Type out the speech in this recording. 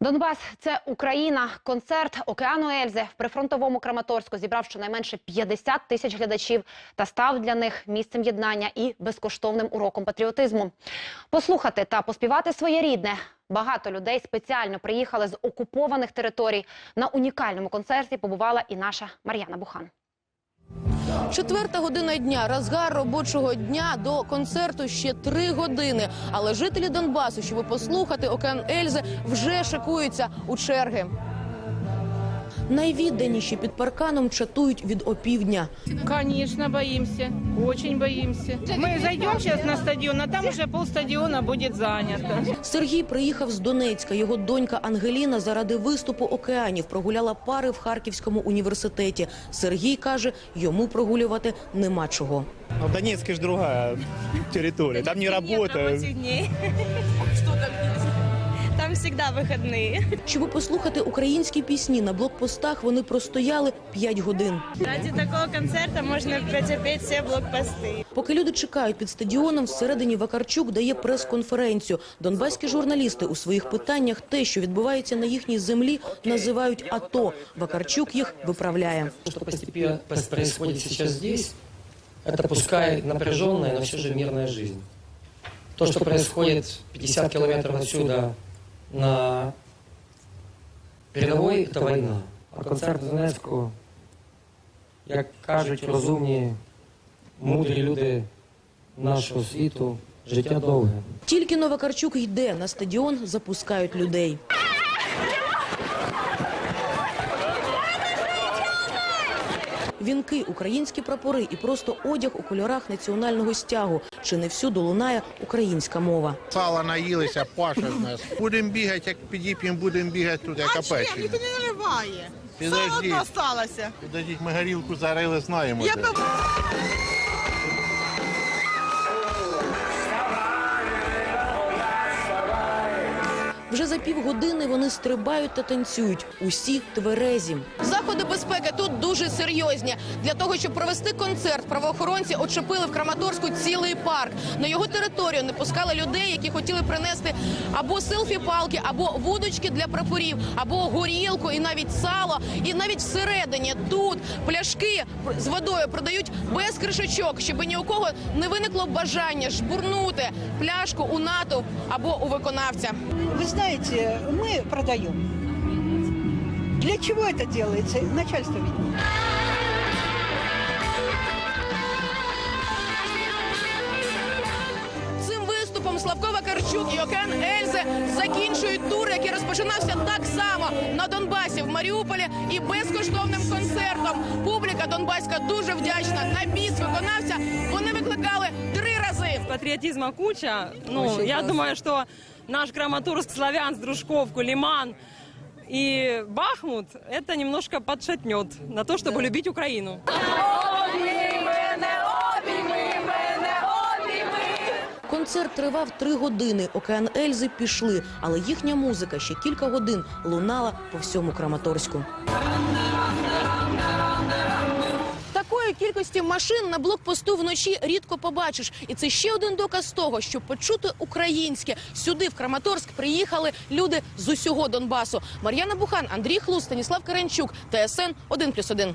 Донбас це Україна. Концерт океану Ельзи в прифронтовому Краматорську зібрав щонайменше 50 тисяч глядачів та став для них місцем єднання і безкоштовним уроком патріотизму. Послухати та поспівати своє рідне. Багато людей спеціально приїхали з окупованих територій. На унікальному концерті побувала і наша Мар'яна Бухан. Четверта година дня, розгар робочого дня до концерту ще три години. Але жителі Донбасу, щоб послухати океан Ельзи, вже шикуються у черги. Найвідданіші під парканом чатують від опівдня. Конечно, боимся. Очень боимся. Мы зайдем сейчас на стадион, а там уже полстадиона будет занято. Сергій приїхав з Донецька. Його донька Ангеліна заради виступу океанів прогуляла пари в Харківському університеті. Сергій каже, йому прогулювати нема чого. Ну, в Донецке же другая территория, там не. Что там Там всегда выходные. Щоб послухати українські пісні на блокпостах, вони простояли 5 годин. Ради такого концерта можно претерпеть все блокпосты. Поки люди чекають під стадіоном, всередині Вакарчук дає прес-конференцію. Донбаські журналісти у своїх питаннях те, що відбувається на їхній землі, називають АТО. Вакарчук їх виправляє. То, что постепенно пос- происходит сейчас здесь, это пускай напряженная, но все же мирная жизнь. То, что происходит 50 километров отсюда на передовій це війна. А концерт в Донецьку, як кажуть розумні, мудрі люди нашого світу, життя довге. Тільки Новакарчук йде на стадіон, запускають людей. Вінки, українські прапори і просто одяг у кольорах національного стягу. Чи не всюди лунає українська мова. Сала наїлися, паша з нас. Будемо бігати, як підіп'ємо, будемо бігати туди, як ніхто не наливає. Все одно сталося. Підождіть, ми горілку зарили, знаємо. Я де. Вже за півгодини вони стрибають та танцюють. Усі тверезі. Заходи безпеки тут дуже серйозні. Для того, щоб провести концерт, правоохоронці очепили в Краматорську цілий парк. На його територію не пускали людей, які хотіли принести або селфі-палки, або вудочки для прапорів, або горілку, і навіть сало. І навіть всередині тут пляшки з водою продають без кришечок, щоб ні у кого не виникло бажання жбурнути пляшку у натовп або у виконавця. Вы знаете, мы продаем. Для чего это делается? Начальство видит. Цим виступом Славко Вакарчук і Океан Ельзи закінчують тур, який розпочинався так само на Донбасі в Маріуполі і безкоштовним концертом. Публіка Донбаська дуже вдячна. На біс виконавця вони викликали три рази. Патриотизма куча. Ну, я думаю, что наш Краматорск, Славянск, Дружковку, Лиман и Бахмут это немножко подшатнет на то, чтобы любить Украину. Концерт тривав три години. Океан Ельзи пішли, але їхня музика ще кілька годин лунала по всьому Краматорську. Такої кількості машин на блокпосту вночі рідко побачиш, і це ще один доказ того, що почути українське сюди в Краматорськ приїхали люди з усього Донбасу. Мар'яна Бухан, Андрій Хлус, Станіслав Каренчук, ТСН 1+,1.